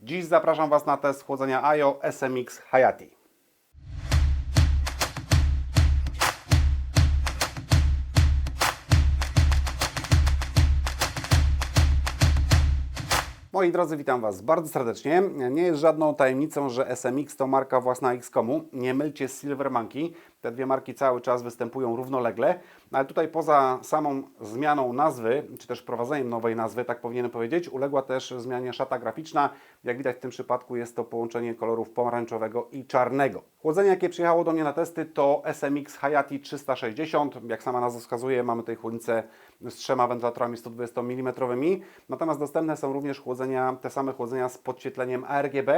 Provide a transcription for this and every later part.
Dziś zapraszam Was na test chłodzenia AJO SMX Hayati. Moi drodzy, witam Was bardzo serdecznie. Nie jest żadną tajemnicą, że SMX to marka własna XCOMu. Nie mylcie z Silver Monkey. Te dwie marki cały czas występują równolegle, No ale tutaj poza samą zmianą nazwy, czy też wprowadzeniem nowej nazwy, tak powinienem powiedzieć, uległa też zmianie szata graficzna. Jak widać w tym przypadku jest to połączenie kolorów pomarańczowego i czarnego. Chłodzenie, jakie przyjechało do mnie na testy to SMX Hayati 360. Jak sama nazwa wskazuje, mamy tutaj chłodnicę z trzema wentylatorami 120 mm. Natomiast dostępne są również chłodzenia, te same chłodzenia z podświetleniem ARGB,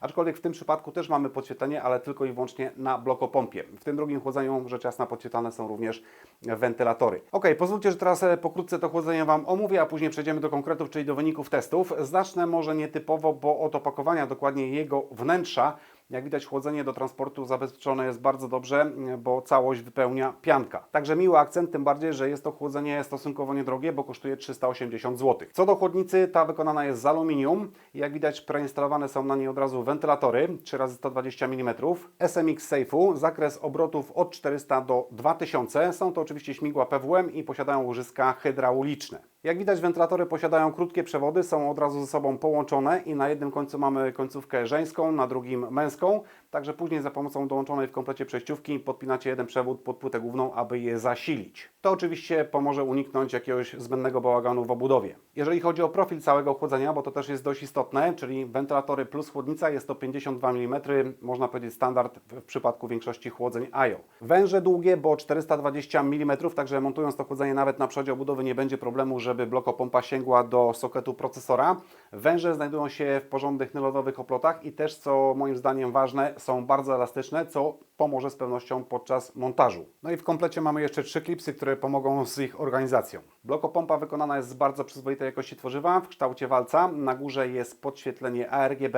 aczkolwiek w tym przypadku też mamy podświetlenie, ale tylko i wyłącznie na blokopompie. W tym drugim chłodzeniu rzecz jasna podświetlane są również wentylatory. Ok, pozwólcie, że teraz e, pokrótce to chłodzenie Wam omówię, a później przejdziemy do konkretów, czyli do wyników testów. Zacznę może nietypowo, bo od opakowania, dokładnie jego wnętrza, jak widać, chłodzenie do transportu zabezpieczone jest bardzo dobrze, bo całość wypełnia pianka. Także miły akcent, tym bardziej, że jest to chłodzenie stosunkowo niedrogie, bo kosztuje 380 zł. Co do chłodnicy, ta wykonana jest z aluminium. Jak widać, preinstalowane są na niej od razu wentylatory 3x120 mm. SMX Safe'u, zakres obrotów od 400 do 2000. Są to oczywiście śmigła PWM i posiadają łożyska hydrauliczne. Jak widać, wentylatory posiadają krótkie przewody, są od razu ze sobą połączone i na jednym końcu mamy końcówkę żeńską, na drugim męską. Także później za pomocą dołączonej w komplecie przejściówki podpinacie jeden przewód pod płytę główną, aby je zasilić. To oczywiście pomoże uniknąć jakiegoś zbędnego bałaganu w obudowie. Jeżeli chodzi o profil całego chłodzenia, bo to też jest dość istotne, czyli wentylatory plus chłodnica jest to 52 mm, można powiedzieć standard w przypadku większości chłodzeń AJO. Węże długie, bo 420 mm, także montując to chłodzenie nawet na przodzie obudowy nie będzie problemu, żeby blokopompa sięgła do soketu procesora. Węże znajdują się w porządnych nylonowych oplotach i też, co moim zdaniem ważne, są bardzo elastyczne, co pomoże z pewnością podczas montażu. No i w komplecie mamy jeszcze trzy klipsy, które pomogą z ich organizacją. Blokopompa wykonana jest z bardzo przyzwoitej jakości tworzywa w kształcie walca. Na górze jest podświetlenie ARGB.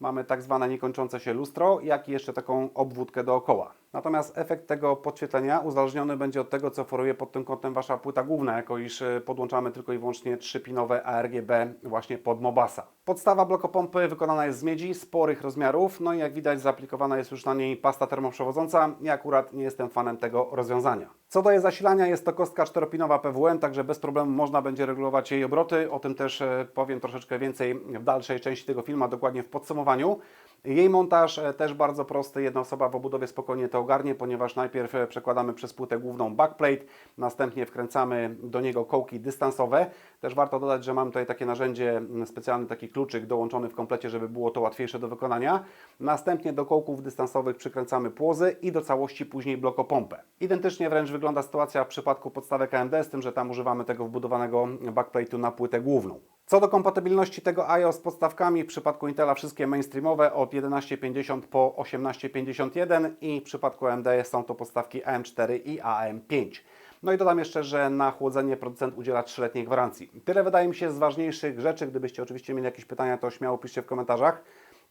Mamy tak zwane niekończące się lustro, jak i jeszcze taką obwódkę dookoła. Natomiast efekt tego podświetlenia uzależniony będzie od tego, co oferuje pod tym kątem Wasza płyta główna, jako iż y, podłączamy tylko i wyłącznie 3-pinowe ARGB właśnie pod Mobasa. Podstawa blokopompy wykonana jest z miedzi, sporych rozmiarów, no i jak widać zaaplikowana jest już na niej pasta termoprzewodząca. Ja akurat nie jestem fanem tego rozwiązania. Co do jej zasilania, jest to kostka 4-pinowa PWM, także bez problemu można będzie regulować jej obroty. O tym też e, powiem troszeczkę więcej w dalszej części tego filmu, dokładnie w podsumowaniu. Jej montaż e, też bardzo prosty, jedna osoba w obudowie spokojnie to ogarnie, ponieważ najpierw e, przekładamy przez płytę główną backplate, następnie wkręcamy do niego kołki dystansowe. Też warto dodać, że mam tutaj takie narzędzie, specjalny taki kluczyk dołączony w komplecie, żeby było to łatwiejsze do wykonania. Następnie do kołków dystansowych przykręcamy płozy i do całości później blokopompę. Identycznie wręcz wygląda sytuacja w przypadku podstawek AMD, z tym, że tam używamy tego wbudowanego backplate'u na płytę główną. Co do kompatybilności tego IO z podstawkami, w przypadku Intela wszystkie mainstreamowe od 1150 po 1851 i w przypadku AMD są to podstawki AM4 i AM5. No i dodam jeszcze, że na chłodzenie producent udziela 3-letniej gwarancji. Tyle wydaje mi się z ważniejszych rzeczy. Gdybyście oczywiście mieli jakieś pytania, to śmiało piszcie w komentarzach.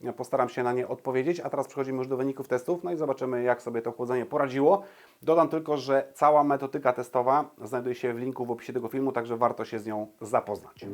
Ja postaram się na nie odpowiedzieć, a teraz przechodzimy już do wyników testów, no i zobaczymy jak sobie to chłodzenie poradziło. Dodam tylko, że cała metodyka testowa znajduje się w linku w opisie tego filmu, także warto się z nią zapoznać.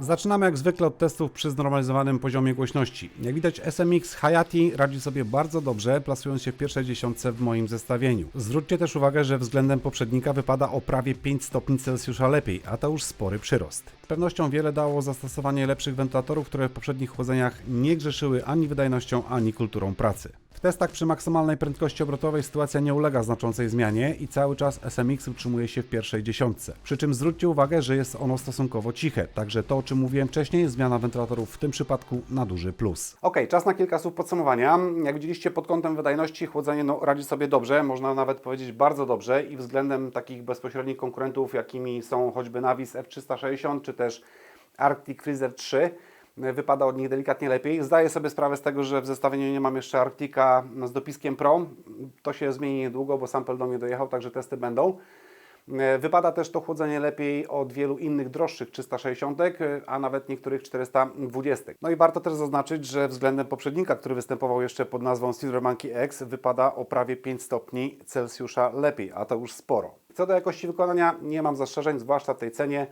Zaczynamy jak zwykle od testów przy znormalizowanym poziomie głośności. Jak widać SMX Hayati radzi sobie bardzo dobrze, plasując się w pierwszej dziesiątce w moim zestawieniu. Zwróćcie też uwagę, że względem poprzednika wypada o prawie 5 stopni Celsjusza lepiej, a to już spory przyrost. Z pewnością wiele dało zastosowanie lepszych wentylatorów, które w poprzednich chłodzeniach nie grzeszyły ani wydajnością, ani kulturą pracy. W testach przy maksymalnej prędkości obrotowej sytuacja nie ulega znaczącej zmianie i cały czas SMX utrzymuje się w pierwszej dziesiątce. Przy czym zwróćcie uwagę, że jest ono stosunkowo ciche, także to o czym mówiłem wcześniej, zmiana wentylatorów w tym przypadku na duży plus. Ok, czas na kilka słów podsumowania. Jak widzieliście pod kątem wydajności chłodzenie no, radzi sobie dobrze, można nawet powiedzieć bardzo dobrze i względem takich bezpośrednich konkurentów, jakimi są choćby Navis F360 czy też Arctic Freezer 3, wypada od nich delikatnie lepiej. Zdaję sobie sprawę z tego, że w zestawieniu nie mam jeszcze Arctica z dopiskiem Pro. To się zmieni niedługo, bo sample do mnie dojechał, także testy będą. Wypada też to chłodzenie lepiej od wielu innych droższych 360, a nawet niektórych 420. No i warto też zaznaczyć, że względem poprzednika, który występował jeszcze pod nazwą Silver Monkey X, wypada o prawie 5 stopni Celsjusza lepiej, a to już sporo. Co do jakości wykonania, nie mam zastrzeżeń, zwłaszcza w tej cenie.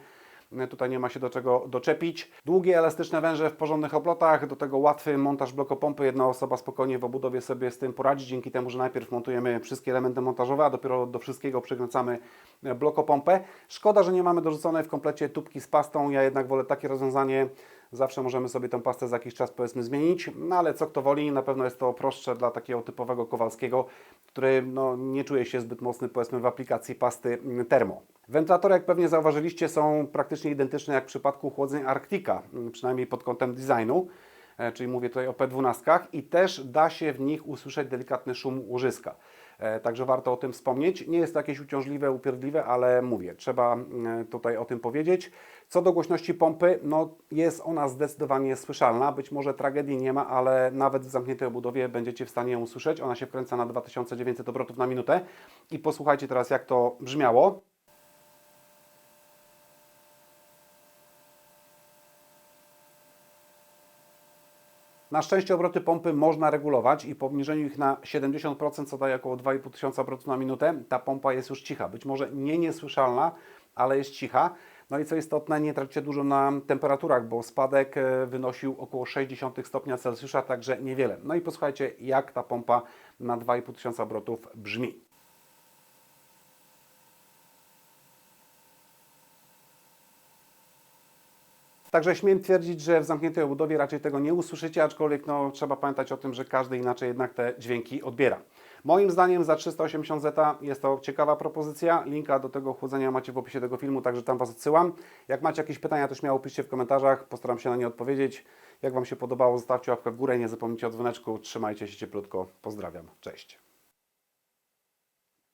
Tutaj nie ma się do czego doczepić. Długie, elastyczne węże w porządnych oplotach, do tego łatwy montaż blokopompy. Jedna osoba spokojnie w obudowie sobie z tym poradzi, dzięki temu, że najpierw montujemy wszystkie elementy montażowe, a dopiero do wszystkiego przykręcamy blokopompę. Szkoda, że nie mamy dorzuconej w komplecie tubki z pastą. Ja jednak wolę takie rozwiązanie. Zawsze możemy sobie tę pastę za jakiś czas powiedzmy zmienić, no ale co kto woli, na pewno jest to prostsze dla takiego typowego Kowalskiego, który no, nie czuje się zbyt mocny powiedzmy w aplikacji pasty termo. Wentylatory, jak pewnie zauważyliście, są praktycznie identyczne jak w przypadku chłodzeń Arctica, mm, przynajmniej pod kątem designu, czyli mówię tutaj o P12 i też da się w nich usłyszeć delikatny szum łożyska. E, Także warto o tym wspomnieć. Nie jest to jakieś uciążliwe, upierdliwe, ale mówię, trzeba mm, tutaj o tym powiedzieć. Co do głośności pompy, no jest ona zdecydowanie słyszalna. Być może tragedii nie ma, ale nawet w zamkniętej obudowie będziecie w stanie ją usłyszeć. Ona się wkręca na 2900 obrotów na minutę. I posłuchajcie teraz, jak to brzmiało. Na szczęście obroty pompy można regulować i po obniżeniu ich na 70%, co daje około 2500 obrotów na minutę, ta pompa jest już cicha. Być może nie niesłyszalna, ale jest cicha. No i co istotne, nie tracicie dużo na temperaturach, bo spadek e, wynosił około 0,6 stopnia Celsjusza, także niewiele. No i posłuchajcie, jak ta pompa na 2500 obrotów brzmi. Także śmiem twierdzić, że w zamkniętej obudowie raczej tego nie usłyszycie, aczkolwiek no, trzeba pamiętać o tym, że każdy inaczej jednak te dźwięki odbiera. Moim zdaniem za 380 zeta jest to ciekawa propozycja. Linka do tego chłodzenia macie w opisie tego filmu, także tam Was odsyłam. Jak macie jakieś pytania, to śmiało piszcie w komentarzach, postaram się na nie odpowiedzieć. Jak Wam się podobało, zostawcie łapkę w górę, nie zapomnijcie o dzwoneczku, trzymajcie się cieplutko, pozdrawiam, cześć.